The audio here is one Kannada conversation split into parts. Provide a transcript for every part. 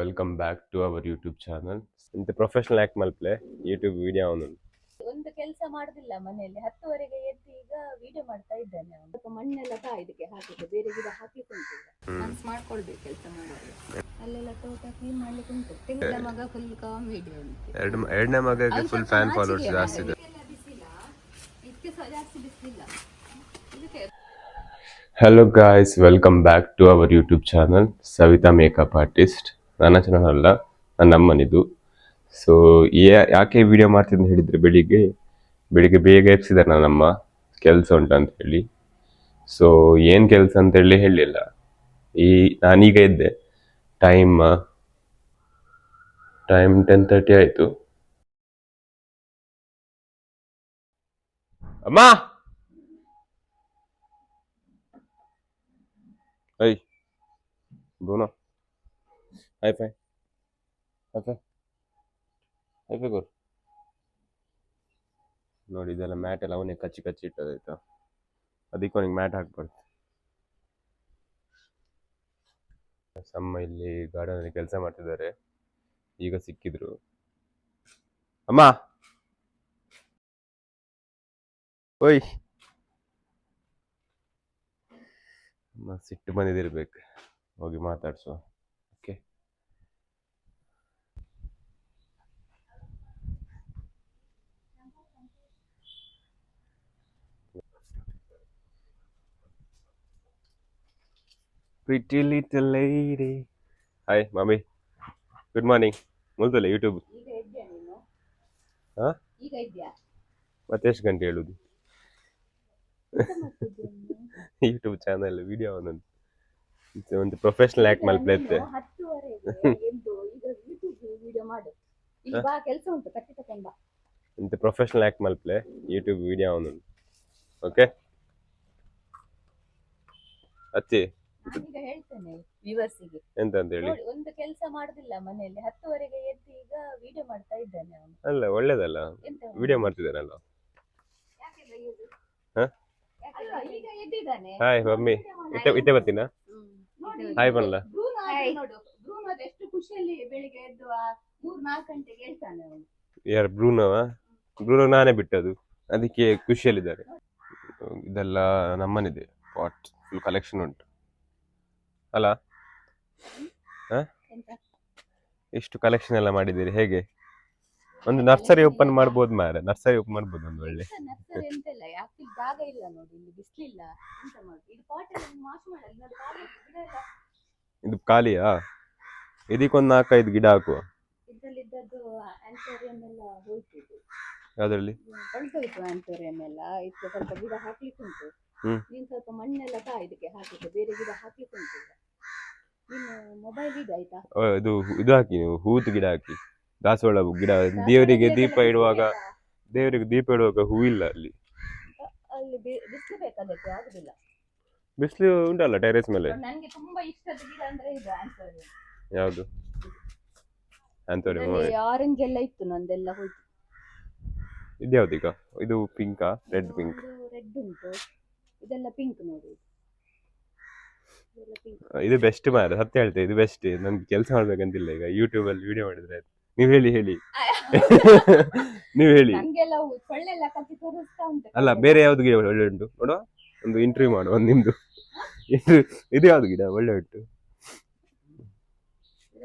Welcome back to our YouTube channel ಇಂತ ಪ್ರೊಫೆಷನಲ್ ಆಕ್ಟ್ ಮಲ್ಪ್ಲೆ ಯೂಟ್ಯೂಬ್ ವಿಡಿಯೋ ಅವನು. ಒಂದು ಕೆಲಸ ಮಾಡುದಿಲ್ಲ ಮನೆಯಲ್ಲಿ. ಹತ್ತುವರೆಗೆ ಎದ್ದು ಈಗ ವಿಡಿಯೋ ಮಾಡ್ತಾ ಇದ್ದಾನೆ ಅವನು. ಸ್ವಲ್ಪ ಮಣ್ಣೆಲ್ಲ ತಾ ಇದಕ್ಕೆ ಹಾಕಿದ್ದೆ. ಬೇರೆ ಗಿಡ ಹಾಕ್ಲಿಕ್ಕೆ ಉಂಟು ಮನ್ಸ್ ಮಾಡ್ಕೊಳ್ಬೇಕು ಕೆಲಸ ಮಾಡುವಾಗ. ಅಲ್ಲೆಲ್ಲ ತೋಟ ಕ್ಲೀನ್ ಮಾಡ್ಲಿಕ್ಕೆ ಉಂಟು ತಿಂಗಳ ಮಗ ಫುಲ್ ಕಾಮ್ ವಿಡಿಯೋ ಉಂಟು. ಎರಡು ಎರಡನೇ ಮಗಗೆ ಫುಲ್ ಫ್ಯಾನ್ ಫಾಲೋವರ್ಸ್ ಜಾಸ್ತಿ ಇದೆ. ಇದಕ್ಕೆಲ್ಲ ಇದಕ್ಕೆ ಜಾಸ್ತಿ ಬಿಸಿಲಿಲ್ಲ. ಇದಕ್ಕೆ hello guys welcome back to our YouTube channel Savita makeup artist ನನ್ನ ಚಾನಲ್ ಅಲ್ಲ ನನ್ನ ಅಮ್ಮನಿದು. ಸೊ ಯಾಕೆ ವಿಡಿಯೋ ಅಂತ ಹೇಳಿದರೆ ಬೆಳಿಗ್ಗೆ ಬೆಳಿಗ್ಗೆ ಬೇಗ ಎಬ್ಸಿದ್ದಾರೆ ನನ್ನಮ್ಮ, ಕೆಲಸ ಉಂಟಂತ ಹೇಳಿ. ಸೊ ಏನು ಕೆಲಸ ಅಂತ ಹೇಳಿ ಹೇಳಲಿಲ್ಲ ಈ, ನಾನೀಗ ಇದ್ದೆ ಟೈಮ್ ಟೈಮ್ ಟೆನ್ ತರ್ಟಿ ಆಯಿತು. ಅಮ್ಮ! ಐ Bruno. High five high five ಕೊಡು ನೋಡಿ, ಇದೆಲ್ಲ ಮ್ಯಾಟ್ ಎಲ್ಲ ಅವನೇ ಕಚ್ಚಿ ಕಚ್ಚಿ ಇಟ್ಟದಾಯ್ತಾ ಅದಕ್ಕೆ ಅವನಿಗೆ ಮ್ಯಾಟ್ ಹಾಕ್ಬಾರ್ದು. ಸಮ್ಮ ಇಲ್ಲಿ ಗಾರ್ಡನ್ ಅಲ್ಲಿ ಕೆಲಸ ಮಾಡ್ತಿದ್ದಾರೆ. ಈಗ ಸಿಕ್ಕಿದ್ರು. ಅಮ್ಮ! ಓಯ್! ಅಮ್ಮ, ಸಿಟ್ಟು ಬಂದಿದ್ದಿರ್ಬೇಕು. ಹೋಗಿ ಮಾತಾಡ್ಸುವ okay pretty little lady hi mummy good morning ಮುಲ್ತಲ್ಲ YouTube ಹಾಂ ಇದ್ಯಾ ನೀನು? ಹಾ ಈಗ ಇದ್ಯಾ ಮತ್ತೆ ಎಷ್ಟು ಗಂಟೆ ಹೇಳುದು? ಯೂಟ್ಯೂಬ್ ಚಾನಲ್ ವಿಡಿಯೋ ಒಂದೊಂದು. ಒಂದು ಪ್ರೊಫೆಷನಲ್ ಆ್ಯಕ್ಟ್ ಮಾಡು. ಬಾ ಇಂಥ ಪ್ರೊಫೆಷನಲ್ ಆ್ಯಕ್ಟ್ ಮಲ್ಪ್ಲೆ ಯೂಟ್ಯೂಬ್ ವಿಡಿಯೋ ಅವನು ಓಕೆ ಅಚ್ಚಿ ನಾನೀಗ ಹೇಳ್ತೇನೆ ವ್ಯೂವರ್ಸಿಗೆ. ಎಂತ ಅಂತ ಹೇಳಿ? ನೋಡಿ ಒಂದು ಕೆಲಸ ಮಾಡುದಿಲ್ಲ ಮನೆಯಲ್ಲಿ. ಹತ್ತುವರೆಗೆ ಎದ್ದು ಈಗ ವಿಡಿಯೋ ಮಾಡ್ತಾ ಇದ್ದಾನೆ ಅವನು. ಅಲ್ಲ ಒಳ್ಳೇದಲ್ಲ. ಎಂತ ವಿಡಿಯೋ ಮಾಡ್ತಿದ್ದಾನಲ್ಲ? ಯಾಕೆಲ್ಲ ಇದು? ಹ? ಅಲ್ಲ, ಈಗ ಎದ್ದಿದ್ದಾನೆ? Hi mummy. ಇತ್ತೆ ಇತ್ತೆ ಬರ್ತೀನಾ? ನೋಡಿ, ಹಾಯ್ ಬನ್ನಲ್ಲ ಬ್ರೂನೋ ಆದ್ರೆ ನೋಡು ಬ್ರೂನೋ ಅದು ಎಷ್ಟು ಖುಷಿಯಲ್ಲಿ ಬೆಳಿಗ್ಗೆ ಎದ್ದು ಆ ಮೂರ್ ನಾಲ್ಕು ಗಂಟೆಗೆ ಹೇಳ್ತಾನೆ ಅವನು. ಯಾರು ಬ್ರೂನವಾ ಬ್ರೂನೋ ನಾನೇ ಬಿಟ್ಟದು ಅದಕ್ಕೆ ಖುಷಿಯಲ್ಲಿದ್ದಾರೆ. ಇದೆಲ್ಲ ನಮ್ಮನಿದೆ. ಪಾಟ್ ಫುಲ್ ಕಲೆಕ್ಷನ್ ಉಂಟು. ಅಲ್ಲ ಇಷ್ಟು ಕಲೆಕ್ಷನ್ ಎಲ್ಲ ಮಾಡಿದ್ದೀರಿ? ಹೇಗೆ? ಒಂದು ನರ್ಸರಿ ಓಪನ್ ಮಾಡ್ಬೋದು ಮಾರ. ನರ್ಸರಿ ಓಪನ್ ಮಾಡ್ಬೋದು ಒಂದು ಒಳ್ಳೆ. ನರ್ಸರಿ ಎಂತೆಲ್ಲ ಯಾಕೆ ಇಲ್ಲಿ ಜಾಗ ಇಲ್ಲ ನೋಡಿ ಇಲ್ಲಿ ಬಿಸ್ಲಿಲ್ಲ. ಎಂತ ಮಾಡುದು? ಇದು ಪಾಟ್ ಎಲ್ಲ ವಾಶ್ ಮಾಡಲ್ಲ. ನೋಡಿ ಖಾಲಿ ಗಿಡ ಎಲ್ಲ. ಇದು ಖಾಲಿಯಾ? ಇದಕ್ಕೊಂದು ನಾಲ್ಕೈದು ಗಿಡ ಹಾಕುವ. ಇದ್ರಲ್ಲಿದ್ದದ್ದು ಆಂಥೋರಿಯಂ ಎಲ್ಲ ಹೋಯ್ತು ಇದು. ಅದರಲ್ಲಿ ಆಂಥೋರಿಯಂ ಎಲ್ಲ. ಇದಕ್ಕೆ ಸ್ವಲ್ಪ ಗಿಡ ಹಾಕ್ಲಿಕ್ಕೆ ಉಂಟು. ನೀನ್ ಸ್ವಲ್ಪ ಮಣ್ಣೆಲ್ಲ ತಾ ಇದಕ್ಕೆ ಹಾಕಿದ್ದು. ಬೇರೆ ಗಿಡ ಹಾಕ್ಲಿಕ್ಕೆ ಉಂಟು ಈಗ. ನೀನು ಮೊಬೈಲ್ ಇದೆ ಆಯ್ತಾ? ಇದು ಇದು ಹಾಕಿ ನೀವು ಹೂತು ಗಿಡ ಹಾಕಿ. ದಾಸವಾಳ ಗಿಡ. ದೇವರಿಗೆ ದೀಪ ಇಡುವಾಗ ದೇವರಿಗೆ ದೀಪ ಇಡುವಾಗ ಹೂವಿಲ್ಲ ಅಲ್ಲಿ. ಅಲ್ಲಿ ಬಿಸಿಲು ಬಿಸ್ಲು ಬೇಕು ಅದಕ್ಕೆ? ಆಗುದಿಲ್ಲ. ಬಿಸಿಲು ಉಂಟಲ್ಲ ಟೆರೇಸ್ ಮೇಲೆ? ನನಗೆ ತುಂಬಾ ಇಷ್ಟದ ಗಿಡ ಅಂದ್ರೆ ಇದು ಆಂಥೋರಿಯಂ ಯಾವುದು? ಆಂಥೋರಿಯಂ ಆರೆಂಜ್ ಎಲ್ಲ ಇತ್ತು ನಂದೆಲ್ಲ ಹೋಯ್ತು. ಇದು ಯಾವ್ದು ಈಗ ಇದು ಪಿಂಕಾ ರೆಡ್ ಪಿಂಕ್ ರೆಡ್ ಉಂಟು. ಇದೆಲ್ಲ ಪಿಂಕ್ ನೋಡಿ. ಇದು ಬೆಸ್ಟ್ ಮಾರ ಸತ್ಯ ಹೇಳ್ತೆ ಇದು ಬೆಸ್ಟ್ ನನ್ಗೆ ಕೆಲಸ ಮಾಡ್ಬೇಕಂತಿಲ್ಲ ಈಗ ಯೂಟ್ಯೂಬ್ ಅಲ್ಲಿ ವಿಡಿಯೋ ಮಾಡಿದ್ರೆ ನೀವು ಹೇಳಿ ಹೇಳಿ. ನೀವು ಹೇಳಿ. ಅಲ್ಲ ಬೇರೆ ಯಾವ್ದು ಗಿಡ ಒಳ್ಳೆ ಉಂಟು? ನೋಡುವ. ಒಂದು ಇಂಟರ್ವ್ಯೂ ಮಾಡುವ ಒಂದು ನಿಮ್ದು. ಇದು ಯಾವ್ದು ಗಿಡ? ಒಳ್ಳೆ ಉಂಟು.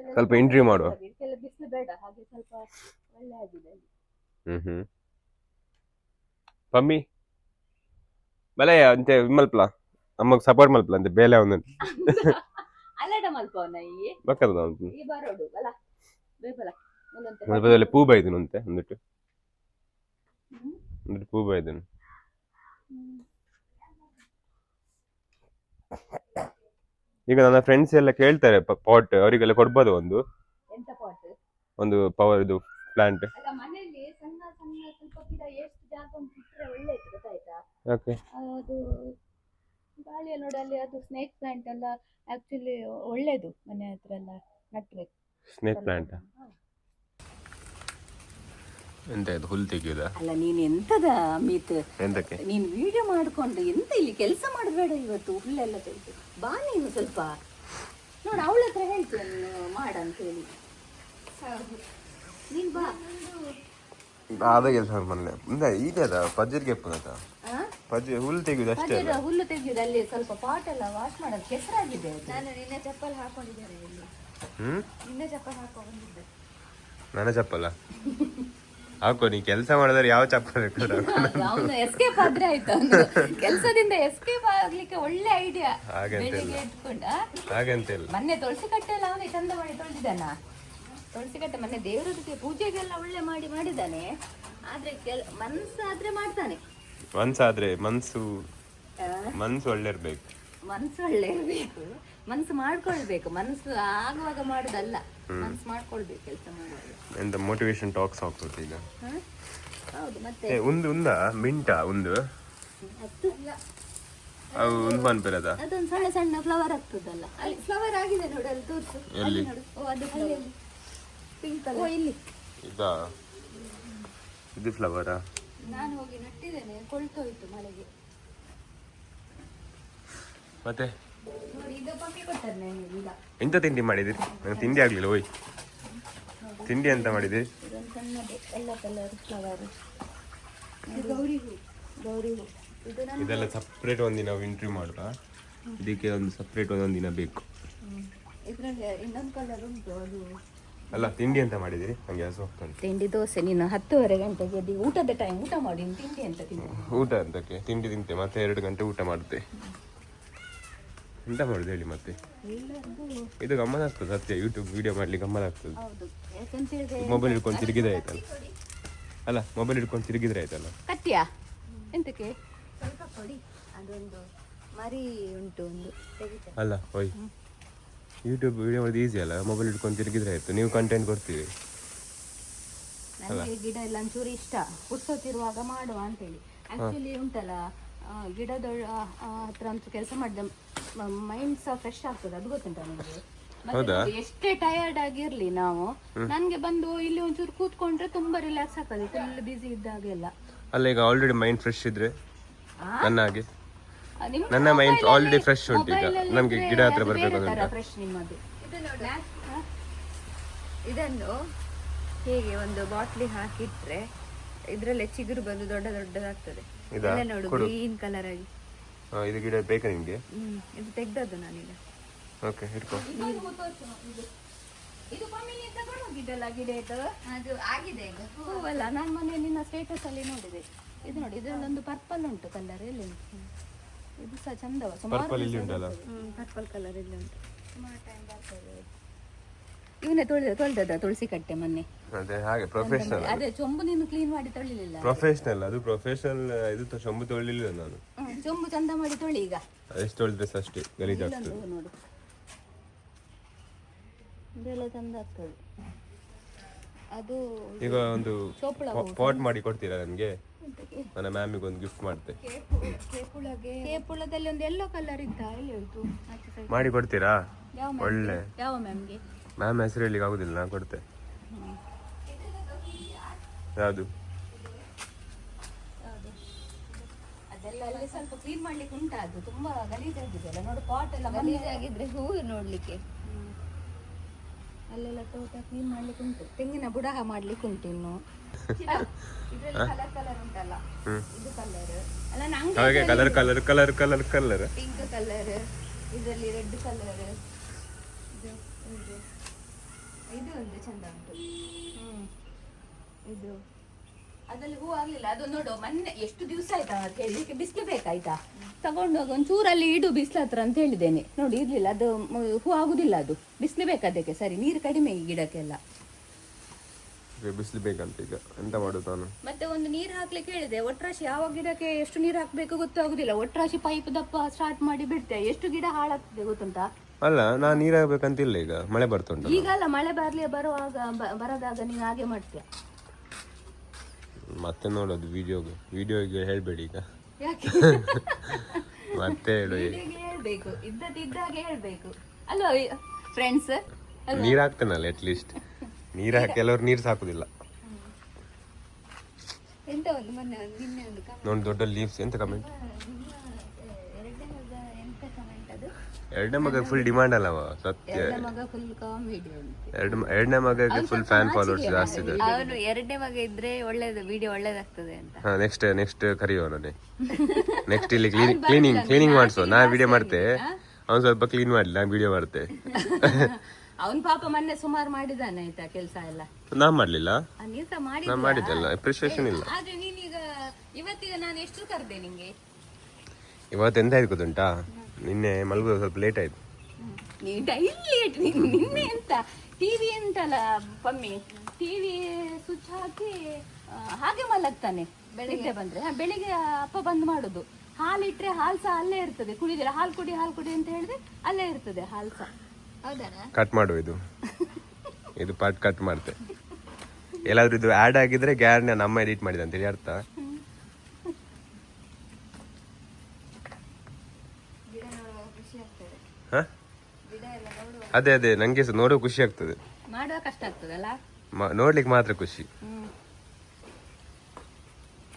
ಸ್ವಲ್ಪ ಇಂಟರ್ವ್ಯೂ ಮಾಡುವ. ಇದಕ್ಕೆಲ್ಲ ಬಿಸಿಲು ಬೇಡ ಹಾಗೆ ಸ್ವಲ್ಪ ಒಳ್ಳೆ ಆಗಿದೆ ಹ್ಮ್ ಹ್ಮ್. ಪಮ್ಮಿ? ಬಲೆ ಅಂತೆ ಮಲ್ಪಲ ಅಮ್ಮಗ್ ಸಪೋರ್ಟ್ ಮಲ್ಪಲ ಅಂತೆ ಬೇಲೆ ಅವನು. ಅಲ್ಲಡ ಈ? ಬಕ್ಕದ ಅವನು. ಈ ಬರೋಡು ಬಲ ಮಲ್ಪದಲ್ಲಿ ಪೂ ಬೈದನು ಅಂತೆ ಅಂದ್ಬಿಟ್ಟು. ಅಂದ್ಬಿಟ್ಟು ಒಂದಿಟ್ಟು ಪೂ ಬೈದನು. ಈಗ ನನ್ನ ಫ್ರೆಂಡ್ಸ್ ಎಲ್ಲ ಕೇಳ್ತಾರೆ ಪಾಟ್ ಅವರಿಗೆಲ್ಲ ಕೊಡ್ಬೋದು ಒಂದು. ಒಂದು ಪವರ್ ಇದು ಪ್ಲಾಂಟ್ ಜಾಗ ಒಂದು ಬಿಟ್ಟರೆ ಒಳ್ಳೆ ಇತ್ತು ಗೊತ್ತಾಯ್ತಾ ಓಕೆ ಅದು ಗಾಳಿಯ ನೋಡಲ್ಲಿ ಅದು ಸ್ನೇಕ್ ಪ್ಲಾಂಟ್ ಎಲ್ಲ ಆಕ್ಚುಲಿ ಒಳ್ಳೇದು ಮನೆ ಹತ್ರ ಎಲ್ಲ ನಟ್ರೆ ಸ್ನೇಕ್ ಪ್ಲಾಂಟ್ ಎಂತ ಇದು ಹುಲ್ ತೆಗಿಯೋದ? ಅಲ್ಲ ನೀನು ಎಂತದ ಅಮಿತ್? ಎಂತಕ್ಕೆ? ನೀನು ವಿಡಿಯೋ ಮಾಡ್ಕೊಂಡು ಎಂತ ಇಲ್ಲಿ ಕೆಲಸ ಮಾಡಬೇಡ ಇವತ್ತು? ಹುಲ್ಲೆಲ್ಲ ತೆಗೆದು. ಬಾ ನೀನು ಸ್ವಲ್ಪ. ನೋಡ ಅವಳ ಹತ್ರ ಹೇಳ್ತೀನಿ ನೀನು ಮಾಡಂತ ಹೇಳಿ. ನೀನ್ ಬಾ. ಅದ ಕೆಲಸ ಮೊನ್ನೆ ಮುಂದೆ ಇದೆಯದ ಪಜ್ಜರ್ಗೆ ಎಪ್ಪುನತ ಆ? ಪಜ್ಜಿ ಹುಲ್ಲು ತೆಗೆಯುದು ಅಷ್ಟೇ ಅಲ್ಲ? ಹುಲ್ಲು ತೆಗೆಯುದು ಅಲ್ಲಿ ಸ್ವಲ್ಪ ಪಾಟ್ ಎಲ್ಲ ವಾಶ್ ಮಾಡೋದು. ಕೆಸರಾಗಿದೆ ನಾನು ನಿನ್ನೆ ಚಪ್ಪಲ್ ಹಾಕೊಂಡಿದ್ದೇನೆ ಇಲ್ಲಿ. ಹ್ಮ್? ನಿನ್ನೆ ಚಪ್ಪಲ್ ಹಾಕೋ ಬಂದಿದ್ದೆ. ನನ್ನ ಚಪ್ಪಲ ಹಾಕೋ ನೀ ಕೆಲಸ ಮಾಡಿದ್ರೆ ಯಾವ ಚಪ್ಪಲ್ ಕೂಡ ಅವನು ಎಸ್ಕೇಪ್ ಆದ್ರೆ ಆಯ್ತು ಕೆಲಸದಿಂದ ಎಸ್ಕೇಪ್ ಆಗ್ಲಿಕ್ಕೆ ಒಳ್ಳೆ ಐಡಿಯಾ ಹಾಗಂತ ಇಟ್ಕೊಂಡ ಹಾಗಂತ ಇಲ್ಲ. ಮೊನ್ನೆ ತುಳಸಿ ಕಟ್ಟೆ ಎಲ್ಲ ಅವನೇ ಚಂದ ಮಾಡಿ ತೊಳೆದಿದ್ದಾನ? ತುಳಸಿ ಕಟ್ಟೆ ದೇವರ ಜೊತೆ ಪೂಜೆಗೆಲ್ಲ ಒಳ್ಳೆ ಮಾಡಿ ಮಾಡಿದ್ದಾನೆ. ಆದ್ರೆ ಕೆಲ ಮನ್ಸಾದ್ರೆ ಮಾಡ್ತಾನೆ. ಮನ್ಸಾದ್ರೆ ಮನ್ಸು ಮನ್ಸು ಒಳ್ಳೆ ಇರ್ಬೇಕು ಮನ್ಸು ಒಳ್ಳೆ ಇರ್ಬೇಕು ಮನ್ಸು ಮಾಡ್ಕೊಳ್ಬೇಕು. ಮನ್ಸು ಆಗುವಾಗ ಮಾಡುದಲ್ಲ. ಮನ್ಸು ಮಾಡ್ಕೊಳ್ಬೇಕು ಕೆಲಸ ಮಾಡುವಾಗ. ಎಂತ ಮೋಟಿವೇಶನ್ ಟಾಕ್ಸ್ ಆಗ್ತದೆ ಈಗ? ಹೌದು ಮತ್ತೆ? ಒಂದು ಉಂದ ಮಿಂಟ ಒಂದು? ಅದು ಅವು ಒಂದು ಬಂದ್ಬಿರದ ಅದೊಂದು ಸಣ್ಣ ಸಣ್ಣ ಫ್ಲವರ್ ಆಗ್ತದಲ್ಲ. ಅಲ್ಲಿ ಫ್ಲವರ್ ಆಗಿದೆ ನೋಡಿ ಅಲ್ಲಿ ತೋರಿಸು. ಎಲ್ಲಿ? ನೋಡು. ಓ ಅದು ಪಿಂಕ್ ಕಲರ್ ಓ ಇಲ್ಲಿ. ಇದಾ? ಇದು ಫ್ಲವರಾ ನಾನು ಹೋಗಿ ನಟ್ಟಿದ್ದೇನೆ ಕೊಳ್ತೋಯ್ತು ಮಳೆಗೆ. ಮತ್ತೆ? ಎಂತ ತಿಂಡಿ ಮಾಡಿದಿರಿ ನಂಗೆ ತಿಂಡಿ ಆಗ್ಲಿಲ್ಲ ಓಯ್ ತಿಂಡಿ ಎಂತ ಮಾಡಿದಿರಿ ಇದೆಲ್ಲ ಸಪ್ರೇಟ್ ಒಂದಿನ ಇಂಟರ್ವ್ಯೂ ಮಾಡುವ ಇದಕ್ಕೆ ಒಂದು ಸಪ್ರೇಟ್ ಒಂದೊಂದು ದಿನ ಬೇಕು ಇದ್ರಲ್ಲಿ ಇನ್ನೊಂದು ಕಲರ್ ಉಂಟು ಅದು ಅಲ್ಲ ತಿಂಡಿ ಅಂತ ಮಾಡಿದಿರಿ ನಂಗೆ ಹಸು ಹೋಗ್ತಾನೆ ತಿಂಡಿ ದೋಸೆ ನೀನು ಹತ್ತುವರೆ ಗಂಟೆಗೆ ಅದು ಊಟದ ಟೈಮ್ ಊಟ ಮಾಡಿ ತಿಂಡಿ ಅಂತ ತಿಂಡಿ ಊಟ ಅಂತಕ್ಕೆ ತಿಂಡಿ ತಿಂತೆ ಮತ್ತೆ ಎರಡು ಗಂಟೆ ಊಟ ಮಾಡುತ್ತೆ. ಎಂತ ಮಾಡುದು ಹೇಳಿ ಮತ್ತೆ? ಇದು ಗಮ್ಮತ್ ಆಗ್ತದೆ ಸತ್ಯ ಯೂಟ್ಯೂಬ್ ವಿಡಿಯೋ ಮಾಡ್ಲಿಕ್ಕೆ ಗಮ್ಮತ್ ಆಗ್ತದೆ. ಹೌದು ಯಾಕಂತ ಹೇಳಿದ್ರೆ ಮೊಬೈಲ್ ಹಿಡ್ಕೊಂಡು ತಿರುಗಿದ್ರೆ ಆಯ್ತಲ್ಲ? ಅಲ್ಲ ಮೊಬೈಲ್ ಹಿಡ್ಕೊಂಡು ತಿರುಗಿದ್ರೆ ಆಯ್ತಲ್ಲ? ಕಟ್ಟಿಯಾ? ಎಂತಕ್ಕೆ? ಸ್ವಲ್ಪ ಕೊಡಿ ಅದೊಂದು ಮರಿ ಉಂಟು ಒಂದು ಅಲ್ಲ ಓಯ್ ಯೂಟ್ಯೂಬ್ ವಿಡಿಯೋ ಮಾಡೋದು ಈಸಿ ಅಲ್ಲ? ಮೊಬೈಲ್ ಹಿಡ್ಕೊಂಡು ತಿರುಗಿದ್ರೆ ಆಯ್ತು. ನೀವು ಕಂಟೆಂಟ್ ಕೊಡ್ತೀವಿ. ನನಗೆ ಗಿಡ ಎಲ್ಲ ಒಂಚೂರು ಇಷ್ಟ. ಹುಟ್ಟೋತಿರುವಾಗ ಮಾಡುವ ಅಂತೇಳಿ. ಆಕ್ಚುಲಿ ಉಂಟಲ್ಲ ಗಿಡದ ಹತ್ರ ಅಂತೂ ಕೆಲಸ ಮಾಡಿದ. ಮೈಂಡ್ ಸಹ ಫ್ರೆಶ್ ಆಗ್ತದೆ. ಅದು ಗೊತ್ತುಂಟ ಹೌದಾ? ಎಷ್ಟೇ ಟಯರ್ಡ್ ಆಗಿರ್ಲಿ ನಾವು ನನ್ಗೆ ಬಂದು ಇಲ್ಲಿ ಒಂಚೂರು ಕೂತ್ಕೊಂಡ್ರೆ ತುಂಬಾ ರಿಲ್ಯಾಕ್ಸ್ ಆಗ್ತದೆ. ಫುಲ್ ಬಿಸಿ ಇದ್ದಾಗೆಲ್ಲ. ಅಲ್ಲ ಈಗ ಆಲ್ರೆಡಿ ಮೈಂಡ್ ಫ್ರೆಶ್ ಇದ್ರೆ? ನನ್ನ ಹಾಗೆ ನನ್ನ ಮೈಂಡ್ ಆಲ್ರೆಡಿ ಫ್ರೆಶ್ ಉಂಟು ಈಗ. ನಮ್ಗೆ ಗಿಡ ಹತ್ರ ಬರಬೇಕು ಅಂತ. fresh ನಿಮ್ಮದು? ಇದನ್ನು ಹೀಗೆ ಒಂದು ಬಾಟ್ಲಿ ಹಾಕಿಟ್ರೆ ಇದ್ರಲ್ಲೇ ಚಿಗುರು ಬಂದು ದೊಡ್ಡ ದೊಡ್ಡದಾಗ್ತದೆ. ಇದಾ? ಎಲ್ಲ ನೋಡು ಗ್ರೀನ್ ಕಲರ್ ಆಗಿ ಇದು ಗಿಡ ಬೇಕಾ ನಿಮಗೆ? ಹ್ಮ್ ಇದು ತೆಗ್ದದ್ದು ನಾನೀಗ. ಓಕೆ ಹಿಡ್ಕೊ. ಇದು ಮಮ್ಮಿನಿಂದ ತಗೊಂಡು ಹೋಗಿದ್ದಲ್ಲ ಗಿಡ ಇದು? ಅದು ಆಗಿದೆ ಈಗ. ಹೂವಲ್ಲ ನಾನು ಮೊನ್ನೆ ನಿನ್ನ ಸ್ಟೇಟಸ್ ಅಲ್ಲಿ ನೋಡಿದೆ. ಇದು ನೋಡಿ ಇದರಲ್ಲೊಂದು ಪರ್ಪಲ್ ಉಂಟು ಕಲರ್ ಎಲ್ಲಿ ಉಂಟು? ಇದು ಸಹ ಚಂದವ ಸುಮಾರು ಪರ್ಪಲ್ ಇಲ್ಲಿ ಉಂಟಲ್ಲ? ಪರ್ಪಲ್ ಕಲರ್ ಇಲ್ಲಿ ಉಂಟು. ಇವನೇ ತೊಳೆದ ತೊಳೆದದ ತುಳಸಿ ಕಟ್ಟೆ ಮೊನ್ನೆ. ಅದೇ ಹಾಗೆ ಪ್ರೊಫೆಷನಲ್ ಅದೇ ಚೊಂಬು ನೀನು ಕ್ಲೀನ್ ಮಾಡಿ ತೊಳಿಲಿಲ್ಲ. ಪ್ರೊಫೆಷನಲ್ ಅದು ಪ್ರೊಫೆಷನಲ್ ಇದು ತ- ಚೊಂಬು ತೊಳಿಲಿಲ್ಲ ನಾನು. ಚೊಂಬು ಚಂದ ಮಾಡಿ ತೊಳಿ ಈಗ. ಎಷ್ಟು ತೊಳೆದ್ರೆ ಅಷ್ಟೇ ಗಲೀಜಾಗ್ತದೆ. ನೋಡು. ಇದೆಲ್ಲ ಚಂದ ಆಗ್ತದೆ. ಅದು ಈಗ ಒಂದು ಚೋಪಳ ಪಾಟ್ ಮಾಡಿ ಕೊಡ್ತೀರಾ ನನಗೆ ನನ್ನ ಮ್ಯಾಮಿಗೆ ಒಂದು ಗಿಫ್ಟ್ ಮಾಡ್ತೆ. ಕೇಪುಳಗೆ. ಕೇಪುಳದಲ್ಲಿ ಒಂದು ಎಲ್ಲೋ ಕಲರ್ ಇತ್ತ? ಎಲ್ಲಿ ಉಂಟು ಮಾಡಿ ಕೊಡ್ತೀರಾ? ಯಾವ ಒಳ್ಳೆ. ಯಾವ ಮ್ಯಾಮ್ಗೆ? ಮ್ಯಾಮ್ ಹೆಸರು ಹೇಳಿಕ್ಕೆ ಆಗುದಿಲ್ಲ ನಾನು ಕೊಡ್ತೆ. ಯಾವುದು? ಅದೆಲ್ಲ ಅಲ್ಲಿ ಸ್ವಲ್ಪ ಕ್ಲೀನ್ ಮಾಡ್ಲಿಕ್ಕೆ ಉಂಟಾ ಅದು. ತುಂಬಾ ಗಲೀಜಾಗಿದೆ ಅಲ್ಲ. ನೋಡು ಪಾಟ್ ಎಲ್ಲ ಗಲೀಜಾಗಿದ್ರೆ ಹೂವು ನೋಡ್ಲಿಕ್ಕೆ. ಅಲ್ಲೆಲ್ಲ ತೋಟ ಕ್ಲೀನ್ ಮಾಡ್ಲಿಕ್ಕೆ ಉಂಟು. ತೆಂಗಿನ ಬುಡಹ ಮಾಡ್ಲಿಕ್ಕೆ ಉಂಟು ಇನ್ನು. ಹಾಗೆ colour colour colour colour colour pink colour ಇದರಲ್ಲಿ ರೆಡ್ ಕಲರ್ ಇದು ಇದು. ಇದು ಒಂದು ಚಂದ ಉಂಟು. ಹ್ಮ್. ಇದು. ಅದ್ರಲ್ಲಿ ಹೂ ಆಗ್ಲಿಲ್ಲ. ಅದು ನೋಡು ಮೊನ್ನೆ ಎಷ್ಟು ದಿವಸ ಆಯ್ತಾ ಕೇಳಲಿಕ್ಕೆ ಬಿಸಿಲು ಬೇಕಾಯ್ತಾ? ತಗೊಂಡು ಹೋಗಿ ಒಂಚೂರಲ್ಲಿ ಇಡು ಬಿಸಿಲು ಹತ್ರ ಅಂತ ಹೇಳಿದ್ದೇನೆ. ನೋಡಿ ಇರ್ಲಿಲ್ಲ. ಅದು ಹೂ ಆಗುದಿಲ್ಲ ಅದು. ಬಿಸಿಲು ಬೇಕ ಅದಕ್ಕೆ ಸರಿ. ನೀರು ಕಡಿಮೆ ಈ ಗಿಡಕ್ಕೆಲ್ಲ. ಬಿಸಿಲು ಬೇಕಂತ ಈಗ. ಎಂತ ಮಾಡುದು ನಾನು? ಮತ್ತೆ ಒಂದು ನೀರು ಹಾಕ್ಲಿಕ್ಕೆ ಹೇಳಿದೆ. ಒಟ್ರಾಶಿ ಯಾವ ಗಿಡಕ್ಕೆ ಎಷ್ಟು ನೀರು ಹಾಕ್ಬೇಕು ಗೊತ್ತಾಗುದಿಲ್ಲ. ಒಟ್ರಾಶಿ ಪೈಪ್ ದಪ್ಪ ಸ್ಟಾರ್ಟ್ ಮಾಡಿ ಬಿಡ್ತೆ. ಎಷ್ಟು ಗಿಡ ಹಾಳಾಗ್ತದೆ ಗೊತ್ತುಂಟಾ? ಅಲ್ಲ ನಾನ್ ಇಲ್ಲ ಈಗ. ಮಳೆ ಬರ್ತುಂಟು ಈಗಲ್ಲ ಮಳೆ ಬರ್ಲಿ ಬರುವಾಗ ಬರದಾಗ ನೀನು ಹಾಗೆ ಮಾಡ್ತೀಯ? ಮತ್ತೆ ನೋಡೋದು ವಿಡಿಯೋಗೆ. ವಿಡಿಯೋಗೆ ಹೇಳಬೇಡಿ ಈಗ. ಯಾಕೆ? ಮತ್ತೆ ಹೇಳು ಹೀಗೆ ಹೇಳ್ಬೇಕು. ಇದ್ದದಿದ್ದಾಗೆ ಹೇಳ್ಬೇಕು. ಅಲ್ವಾ? ಫ್ರೆಂಡ್ಸ್ ನೀರ್ ಹಾಕ್ತೇನಲ್ಲ ಅಟ್ಲೀಸ್ಟ್ ನೀರ್ ಹಾಕಿ ಕೆಲವ್ರು ನೀರ್ ಸಾಕುದಿಲ್ಲ. ಎಂತ ಒಂದು ಮೊನ್ನೆ ಒಂದು ನಿನ್ನೆ ಒಂದು ನೋಡಿ ದೊಡ್ಡ ಲೀವ್ಸ್ ಎಂತ ಕಮೆಂಟ್ ಎರಡನೇದ ಎಂತ ಕಮೆಂಟ್ ಅದು ಎರಡನೇ ಮಗ ಫುಲ್ ಡಿಮಾಂಡ್ ಅಲ್ಲವ ಸತ್ಯ. ಎರಡನೇ ಮಗಗೆ ಫುಲ್ ಫ್ಯಾನ್ ಫಾಲೋವರ್ಸ್ ಜಾಸ್ತಿ ಇದೆ. ಅವನು ಎರಡನೇ ಮಗ ಇದ್ರೆ ಒಳ್ಳೇದು ವಿಡಿಯೋ ಒಳ್ಳೇದಾಗ್ತದೆ ಅಂತ. ಹಾ ನೆಕ್ಸ್ಟ್ ನೆಕ್ಸ್ಟ್ ಕರಿಯೋ ನನಗೆ ನೆಕ್ಸ್ಟ್ ಇಲ್ಲಿ ಕ್ಲೀನಿಂಗ್ ಕ್ಲೀನಿಂಗ್ ಮಾಡಿಸೋ. ನಾ ವಿಡಿಯೋ ಮಾಡ್ತೆ. ಅವ್ನು ಸ್ವಲ್ಪ ಕ್ಲೀನ್ ಮಾಡಲಿ ನಾನು ವಿಡಿಯೋ ಮಾಡ್ತೆ. ಅವನ್ ಪಾಪ ಮೊನ್ನೆ ಸುಮಾರು ಮಾಡಿದಾನೆ ಆಯ್ತಾ ಕೆಲಸ ಎಲ್ಲ? ನಾ ಮಾಡ್ಲಿಲ್ಲ. ನಾ ಮಾಡಿದ್ದಲ್ಲ ಅಪ್ರಿಷಿಯೇಷನ್ ಇಲ್ಲ. ಆದ್ರೆ ನೀನೀಗ ಇವತ್ತಿಗೆ ನಾನು ಎಷ್ಟು ಕರ್ದೆ ನಿಂಗೆ? ಇವತ್ತು ಎಂತ ಆಯ್ತು ಗೊತ್ತುಂಟಾ? ನಿನ್ನೆ ಮಲಗೋದು ಸ್ವಲ್ಪ ಲೇಟ್ ಆಯ್ತು. ನೀ ಡೈಲಿ ಲೇಟ್ ನಿನ್ನೆ ಎಂತ? ಟಿವಿ ಎಂತಲ್ಲ ಪಮ್ಮಿ ಟಿವಿ ಸ್ವಿಚ್ ಹಾಕಿ ಆ, ಹಾಗೆ ಮಲಗ್ತಾನೆ. ಬೆಳಿಗ್ಗೆ. ಬಂದ್ರೆ. ಹಾ, ಬೆಳಿಗ್ಗೆ ಅಪ್ಪ ಬಂದ್ ಮಾಡುದು. ಹಾಲಿಟ್ರೆ ಹಾಲು ಸಹ ಅಲ್ಲೇ ಇರ್ತದೆ. ಕುಡಿದಿಲ್ಲ ಹಾಲು ಕುಡಿ ಹಾಲು ಕುಡಿ ಅಂತ ಹೇಳಿದ್ರೆ ಅಲ್ಲೇ ಇರ್ತದೆ ಹಾಲು ಸಹ. ಹೌದಾ ಕಟ್ ಮಾಡು ಇದು. ಇದು ಪಾರ್ಟ್ ಕಟ್ ಮಾಡ್ತೆ. ಎಲ್ಲಾದ್ರೂ ಇದು ಆಡ್ ಆಗಿದ್ರೆ ಗ್ಯಾರಂಟಿ ನಮ್ಮ ಎಡಿಟ್ ಮಾಡಿದೆ ಅಂತೇಳಿ ಅರ್ಥ ಗಿಡ ನೋಡುವಾಗ ಖುಷಿ ಆಗ್ತದೆ ಹ? ಗಿಡ ಎಲ್ಲ ನೋಡುವ ಅದೇ ಅದೇ ನಂಗೆ ಸಹ ನೋಡೋ ಖುಷಿ ಆಗ್ತದೆ. ಮಾಡುವ ಕಷ್ಟ ಆಗ್ತದಲ್ಲ? ಮ- ನೋಡ್ಲಿಕ್ಕೆ ಮಾತ್ರ ಖುಷಿ. ಹ್ಮ್.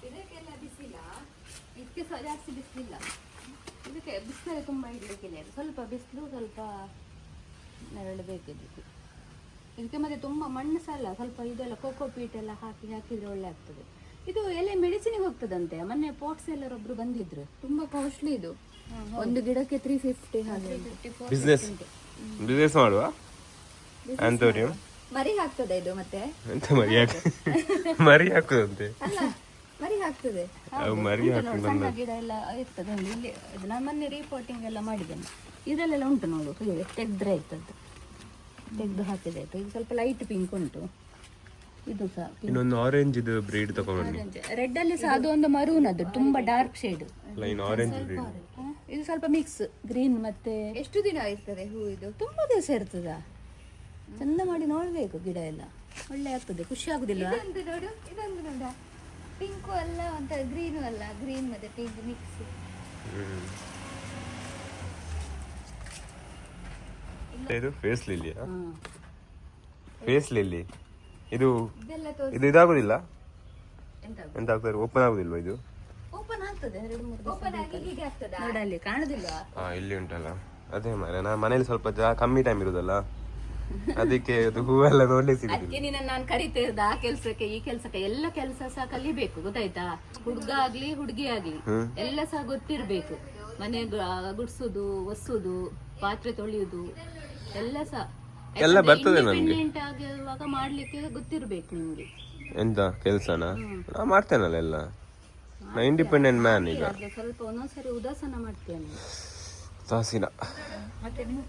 ಇದಕ್ಕೆಲ್ಲ ಬಿಸಿಲ. ಇದಕ್ಕೆ ಸಹ ಜಾಸ್ತಿ ಬಿಸಿಲಿಲ್ಲ. ಇದಕ್ಕೆ ಬಿಸಿಲಲ್ಲಿ ತುಂಬ ಇಡ್ಲಿಕ್ಕಿಲ್ಲ. ಇದು ಸ್ವಲ್ಪ ಬಿಸಿಲು ಸ್ವಲ್ಪ ನೆರಳು ಬೇಕು ಇದಕ್ಕೆ. ಮತ್ತೆ ತುಂಬ ಮಣ್ಣು ಸಹ ಅಲ್ಲ ಸ್ವಲ್ಪ ಇದೆಲ್ಲ ಕೋಕೋ ಪೀಟ್ ಎಲ್ಲ ಹಾಕಿ ಹಾಕಿದ್ರೆ ಒಳ್ಳೆ ಆಗ್ತದೆ. ಇದು ಎಲೆ ಮೆಡಿಸಿನ್ ಹೋಗ್ತದಂತೆ. ಮೊನ್ನೆ ಪೋಟ್ಸ್ ಎಲ್ಲರೊಬ್ರು ಬಂದಿದ್ರು. ತುಂಬಾ ಕಾಸ್ಟ್ಲಿ ಇದು. ಒಂದು ಗಿಡಕ್ಕೆ ತ್ರೀ ಫಿಫ್ಟಿ ಹಾಗೆ ಬಿಸ್ನೆಸ್ ಬಿಸ್ನೆಸ್ ಮಾಡುವ? ಆಂಥೋರಿಯಂ ಮರಿ ಹಾಕ್ತದೆ ಇದು ಮತ್ತೆ. ಎಂತ ಮರಿ ಹಾಕ ಮರಿ ಹಾಕುದಂತೆ? ಮರಿ ಹಾಕ್ತದೆ. ಅವು ಮರಿ ಹಾಕ್ತದೆ ಹಾಕಿ ಸಣ್ಣ ಗಿಡ ಎಲ್ಲ ಇರ್ತದೆ ಒಂದು ಇಲ್ಲಿ ಇದು ನಾನು ಮೊನ್ನೆ ರಿಪೋರ್ಟಿಂಗ್ ಎಲ್ಲ ಮಾಡಿದ್ದೇನೆ. ಇದರಲ್ಲೆಲ್ಲ ಉಂಟು ನೋಡು ತೆಗೆದ್ರೆ ಆಯ್ತದ್ದು. ತೆಗೆದು ಹಾಕಿದೆ ಆಯ್ತು. ಇದು ಸ್ವಲ್ಪ ಲೈಟ್ ಪಿಂಕ್ ಉಂಟು. ಇದು ಸಹ. ಇನ್ನೊಂದು ಆರೆಂಜ್ ಇದು ಬ್ರೀಡ್ ತಗೊಂಡು ರೆಡ್ ಅಲ್ಲಿ ಸಹ ಅದು ಒಂದು ಮರೂನ್ ಅದು ತುಂಬಾ dark shade line orange breed ಇದು ಸ್ವಲ್ಪ ಮಿಕ್ಸ್ ಗ್ರೀನ್ ಮತ್ತೆ ಎಷ್ಟು ದಿನ ಇರ್ತದೆ ಹೂ ಇದು? ತುಂಬಾ ದಿವಸ ಇರ್ತದ. ಚಂದ ಮಾಡಿ ನೋಡ್ಬೇಕು ಗಿಡ ಎಲ್ಲ. ಒಳ್ಳೆ ಆಗ್ತದೆ ಖುಷಿ ಆಗುದಿಲ್ಲ ಇದೊಂದು ನೋಡು ಇದೊಂದು ನೋಡ. ಪಿಂಕು ಅಲ್ಲ ಅಂತ ಗ್ರೀನು ಅಲ್ಲ ಗ್ರೀನ್ ಮತ್ತೆ ಪಿಂಕ್ ಮಿಕ್ಸ್ ಇದು ಫೇಸ್ ಲಿಲಿಯಾ. ಫೇಸ್ ಲಿಲ್ಲಿ ಇದು ಇದು ಇದಾಗುದಿಲ್ಲ? ಎಂತ ಆಗ್ತದೆ ಓಪನ್ ಆಗುದಿಲ್ವಾ ಇದು? ಓಪನ್ ಆಗ್ತದೆ ಎರಡು ಮೂರು ಓಪನ್ ಆಗಿ ಹೀಗೆ ಆಗ್ತದ? ನೋಡಲ್ಲಿ ಕಾಣುದಿಲ್ಲ ಹಾ ಇಲ್ಲಿ ಉಂಟಲ್ಲ. ಅದೇ ಮಾರ ನಾ ಮನೇಲಿ ಸ್ವಲ್ಪ ಜಾ ಕಮ್ಮಿ ಟೈಮ್ ಇರುದಲ್ಲ. ಅದಕ್ಕೆ ಅದು ಹೂವೆಲ್ಲ ನೋಡ್ಲಿಕ್ಕೆ ಸಿಗುದಿಲ್ಲ. ಅದಕ್ಕೆ ನಿನ್ನ ನಾನು ಕರಿತಿರ್ದ ಆ ಕೆಲ್ಸಕ್ಕೆ ಈ ಕೆಲ್ಸಕ್ಕೆ. ಎಲ್ಲ ಕೆಲಸ ಸಹ ಕಲಿಬೇಕು ಗೊತ್ತಾಯ್ತಾ? ಹುಡ್ಗ ಆಗ್ಲಿ ಹುಡುಗಿ ಆಗ್ಲಿ ಎಲ್ಲ ಸಹ ಗೊತ್ತಿರ್ಬೇಕು. ಮನೆ ಗುಡ್ಸುದು ಒಸುದು ಪಾತ್ರೆ ತೊಳೆಯುದು ಎಲ್ಲ ಸಹ. ಎಲ್ಲ ಬರ್ತದೆ ನನ್ಗೆ. ಆಗಿರುವಾಗ ಮಾಡ್ಲಿಕ್ಕೆ ಗೊತ್ತಿರ್ಬೇಕು ನಿಮ್ಗೆ. ಎಂತ ಕೆಲಸನ? ನಾ ಮಾಡ್ತೇನಲ್ಲ ಎಲ್ಲ. ನಾ ಇಂಡಿಪೆಂಡೆಂಟ್ ಮ್ಯಾನ್ ಈಗ. ಸ್ವಲ್ಪ ಸ್ವಲ್ಪ ಒಂದೊಂದ್ಸರಿ ಉದಾಸನ ಮಾಡ್ತೇನೆ ತಾಸಿನ ಮತ್ತೆ ನೀವು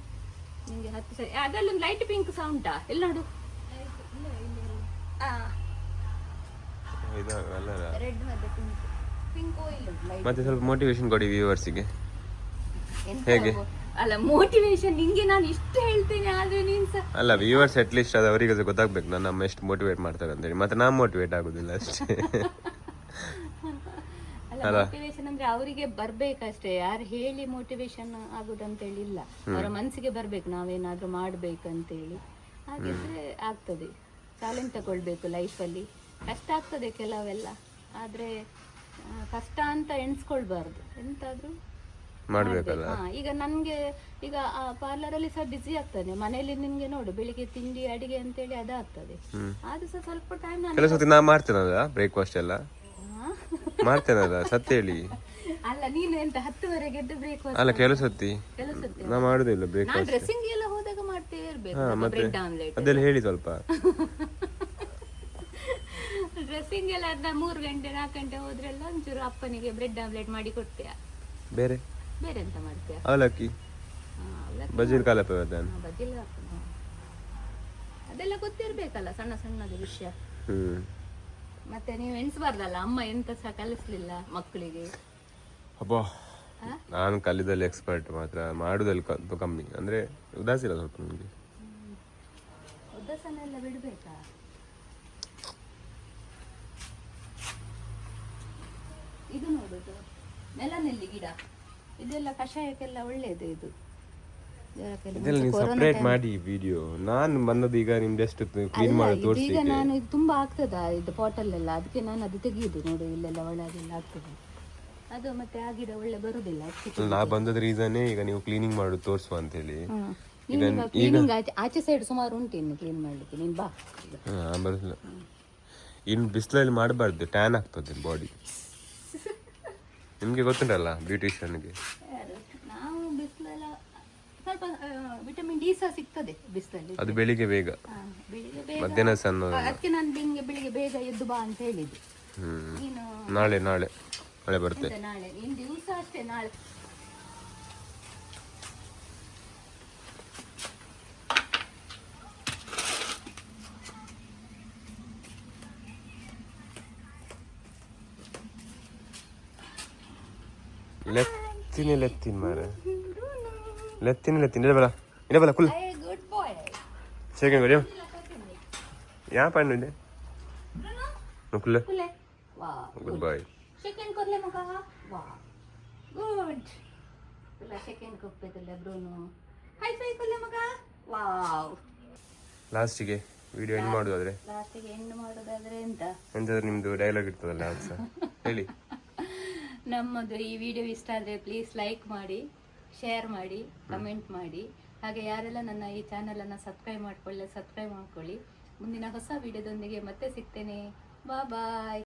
ನಿಂಗೆ ಹತ್ತು ಸರಿ ಅದಲ್ಲೊಂದು ಲೈಟ್ ಪಿಂಕ್ ಸಹ ಉಂಟಾ ಎಲ್ಲ ನೋಡು. ಆ, ಇದಾಗಲ್ಲ ರೆಡ್ ಮತ್ತೆ ಪಿಂಕ್ ಮತ್ತೆ ಸ್ವಲ್ಪ ಮೋಟಿವೇಶನ್ ಕೊಡಿ ವ್ಯೂವರ್ಸಿಗೆ ಹೇಗೆ? ಅಲ್ಲ ಮೋಟಿವೇಶನ್ ನಿಂಗೆ ನಾನು ಇಷ್ಟು ಹೇಳ್ತೇನೆ ಆದ್ರೆ ನೀನ್ ಸಹ ಅಲ್ಲ ವ್ಯೂವರ್ಸ್ ಅಟ್ ಲೀಸ್ಟ್ ಅದು ಅವರಿಗೆ ಗೊತ್ತಾಗ್ಬೇಕು ನಾನು ನಮ್ಮ ಎಷ್ಟು ಮೋಟಿವೇಟ್ ಮಾಡ್ತಾರೆ ಅಂತೇಳಿ. ಮತ್ತೆ ನಾನು ಮೋಟಿವೇಟ್ ಆಗುದಿಲ್ಲ ಅಷ್ಟೇ. ಅಲ್ಲ ಮೋಟಿವೇಶನ್ ಅಂದ್ರೆ ಅವರಿಗೆ ಬರ್ಬೇಕಷ್ಟೇ. ಯಾರು ಹೇಳಿ ಮೋಟಿವೇಶನ್ ಆಗುದಂತೇಳಿ ಇಲ್ಲ. ಅವರ ಮನಸ್ಸಿಗೆ ಬರ್ಬೇಕು ನಾವೇನಾದ್ರೂ ಮಾಡ್ಬೇಕಂತೇಳಿ. ಹಾಗಿದ್ರೆ ಆಗ್ತದೆ. ಚಾಲೆಂಜ್ ತಗೊಳ್ಬೇಕು ಲೈಫಲ್ಲಿ ಕಷ್ಟ ಆಗ್ತದೆ ಕೆಲವೆಲ್ಲ. ಆದ್ರೆ ಕಷ್ಟ ಅಂತ ಎಣಿಸ್ಕೊಳ್ಬಾರ್ದು. ಎಂತಾದ್ರೂ ಮಾಡ್ಬೇಕಲ್ಲ? ಹಾ, ಈಗ ನನ್ಗೆ ಈಗ ಪಾರ್ಲರ್ ಅಲ್ಲಿ ಸಹ ಬಿಸಿ ಆಗ್ತದೆ. ಮನೆಯಲ್ಲಿ ನಿಮ್ಗೆ ನೋಡು ಬೆಳಿಗ್ಗೆ ತಿಂಡಿ ಅಡಿಗೆ ಅಂತೇಳಿ ಅದಾಗ್ತದೆ. ಆದ್ರೂ ಸಹ ಸ್ವಲ್ಪ ಟೈಮ್ ನಾನು ಕೆಲವು ಸತಿ ನಾ ಮಾಡ್ತೇನಲ್ಲ ಬ್ರೇಕ್ಫಾಸ್ಟ್ ಎಲ್ಲ? ಮಾಡ್ತೇನಲ್ಲ ಸತ್ಯ ಹೇಳಿ. ಅಲ್ಲ ನೀನು ಎಂತ ಹತ್ತುವರೆಗೆ ಎದ್ದು ಬ್ರೇಕ್ಫಾಸ್ಟ್ ಅಲ್ಲ ಕೆಲವು ಸತಿ ಕೆಲಸ ನಾ ಮಾಡುದಿಲ್ಲ ನಾನ್ ಬ್ರೇಕ್ಫಾಸ್ಟ್ ಡ್ರೆಸ್ಸಿಂಗ್ ಎಲ್ಲ ಹೋದಾಗ ಮಾಡ್ತೇ ಇರ್ಬೇಕು ಬ್ರೆಡ್ ಆಮ್ಲೆಟ್ ಅದೆಲ್ಲ ಹೇಳಿ ಸ್ವಲ್ಪ. ಡ್ರೆಸ್ಸಿಂಗ್ ಎಲ್ಲ ಅದ ಮೂರು ಗಂಟೆ ನಾಲ್ಕು ಗಂಟೆ ಹೋದ್ರೆಲ್ಲ ಒಂಚೂರು ಅಪ್ಪನಿಗೆ ಬ್ರೆಡ್ ಆಮ್ಲೆಟ್ ಮಾಡಿ ಕೊಡ್ತೀಯ. ಬೇರೆ? ಬೇರೆ ಎಂತ ಮಾಡ್ತೀಯ? ಅವಲಕ್ಕಿ. ಬಜಿಲ್ ಕಾಲಪ್ಪ ಹಾಕ್ತೀನಿ. ಹಾ. ಅದೆಲ್ಲ ಗೊತ್ತಿರ್ಬೇಕಲ್ಲ ಸಣ್ಣ ಸಣ್ಣದ ವಿಷಯ. ಮತ್ತೆ ನೀವು ಎಣಿಸಬಾರ್ದಲ್ಲ ಅಮ್ಮ ಎಂತ ಸಹ ಕಲಿಸ್ಲಿಲ್ಲ ಮಕ್ಕಳಿಗೆ? ಅಬ್ಬಾ. ನಾನು ಕಲಿದಲ್ಲಿ ಎಕ್ಸ್ಪರ್ಟ್ ಮಾತ್ರ ಮಾಡುದಲ್ಲಿ ಕಮ್ಮಿ. ಅಂದ್ರೆ ಉದಾಸೀನ ಸ್ವಲ್ಪ ನನಗೆ ಉದಾಸನ ಎಲ್ಲ ಬಿಡ್ಬೇಕಾ? ಇದು ನೋಡುದು ನೆಲನೆಲ್ಲಿ ಗಿಡ. ಇದೆಲ್ಲ ಕಷಾಯಕ್ಕೆಲ್ಲ ಒಳ್ಳೆಯದು ಇದು. ಜ್ವರಕ್ಕೆಲ್ಲ ಇದೆಲ್ಲ ನೀವು ಸಪ್ರೇಟ್ ಮಾಡಿ ವಿಡಿಯೋ ನಾನು ಬಂದದ್ದು ಈಗ ನಿಮ್ದು ಎಷ್ಟು ಕ್ಲೀನ್ ಮಾಡಿ ಇದು ಈಗ ನಾನು ಇದು ತುಂಬಾ ಆಗ್ತದ ಇದು ಪಾಟಲ್ಲೆಲ್ಲ ಅದಕ್ಕೆ ನಾನು ಅದು ತೆಗೆಯುದು ನೋಡು ಇಲ್ಲೆಲ್ಲ ಒಳಗೆಲ್ಲ ಆಗ್ತದೆ. ಅದು ಮತ್ತೆ ಆ ಗಿಡ ಒಳ್ಳೆ ಬರುದಿಲ್ಲ. ನಾ ಬಂದದ ರೀಸನ್ನೇ ಈಗ ನೀವು ಕ್ಲೀನಿಂಗ್ ಮಾಡು ತೋರಿಸುವ ಅಂತ ಹೇಳಿ ಹ್ಮ್. ನೀನು ಆಚೆ ಆಚೆ ಸೈಡ್ ಸುಮಾರು ಉಂಟು ಇನ್ನು ಕ್ಲೀನ್ ಮಾಡ್ಲಿಕ್ಕೆ ನೀನ್ ಬಾ. ಈಗ. ಹಾ ಬರಲ್ಲ ಇನ್ನು ಬಿಸಿಲಲ್ಲಿ ಮಾಡಬಾರ್ದು ಟ್ಯಾನ್ ಆಗ್ತದೆ ಬಾಡಿ ನಿಮಗೆ ಗೊತ್ತುಂಟಲ್ಲ ಬ್ಯೂಟಿಷಿಯನ್ಗೆ ನಾವು ಬಿಸಿಲೆಲ್ಲ ಸ್ವಲ್ಪ ವಿಟಮಿನ್ ಡಿ ಸಹ ಸಿಗ್ತದೆ ಬಿಸಿಲಲ್ಲಿ. ಅದು ಬೆಳಿಗ್ಗೆ ಬೇಗ. ಬೆಳಿಗ್ಗೆ ಬೇಗ ಮಧ್ಯಾಹ್ನ ಸಣ್ಣ ಅದಕ್ಕೆ ನಾನು ನಿಂಗೆ ಬೆಳಿಗ್ಗೆ ಬೇಗ ಎದ್ದು ಬಾ ಅಂತ ಹೇಳಿದ್ದು. ಹ್ಮ್. ನೀನು ನಾಳೆ ನಾಳೆ. ನಾಳೆ ಬರುತ್ತೆ. ನಾಳೆ? ಇನ್ ದಿವಸ ಅಷ್ಟೇ ನಾಳೆ. ಲೆತ್ತಿನ ಲೆತ್ತಿನ ಮಾರ. ಲೆತ್ತಿನ ಲೆತ್ತಿನ. ಇಲ್ಲ ಬಲ ಕುಲ್ ಸೆಕೆಂಡ್ ಬಡಿಯೋ ಯಾ ಪಾಂಡು ಇದೆ? ಕುಲ್ಲ. Good boy. ಲಾಸ್ಟಿಗೆ ವಿಡಿಯೋ ಎಂಡ್ ಮಾಡೋದಾದ್ರೆ. ಲಾಸ್ಟಿಗೆ ಎಂಡ್ ಮಾಡೋದಾದ್ರೆ ಎಂತ? ಎಂತಾದ್ರೆ ನಿಮ್ದು ಡೈಲಾಗ್ ಇರ್ತದಲ್ಲ ಅದು ಸಹ ಹೇಳಿ. ನಮ್ಮದು ಈ ವಿಡಿಯೋ ಇಷ್ಟ ಆದರೆ ಪ್ಲೀಸ್ ಲೈಕ್ ಮಾಡಿ ಶೇರ್ ಮಾಡಿ ಕಮೆಂಟ್ ಮಾಡಿ. ಹಾಗೆ ಯಾರೆಲ್ಲ ನನ್ನ ಈ ಚಾನಲನ್ನು ಸಬ್ಸ್ಕ್ರೈಬ್ ಮಾಡ್ಕೊಳ್ಳಿ ಸಬ್ಸ್ಕ್ರೈಬ್ ಮಾಡ್ಕೊಳ್ಳಿ. ಮುಂದಿನ ಹೊಸ ವಿಡಿಯೋದೊಂದಿಗೆ ಮತ್ತೆ ಸಿಗ್ತೇನೆ. ಬಾ ಬಾಯ್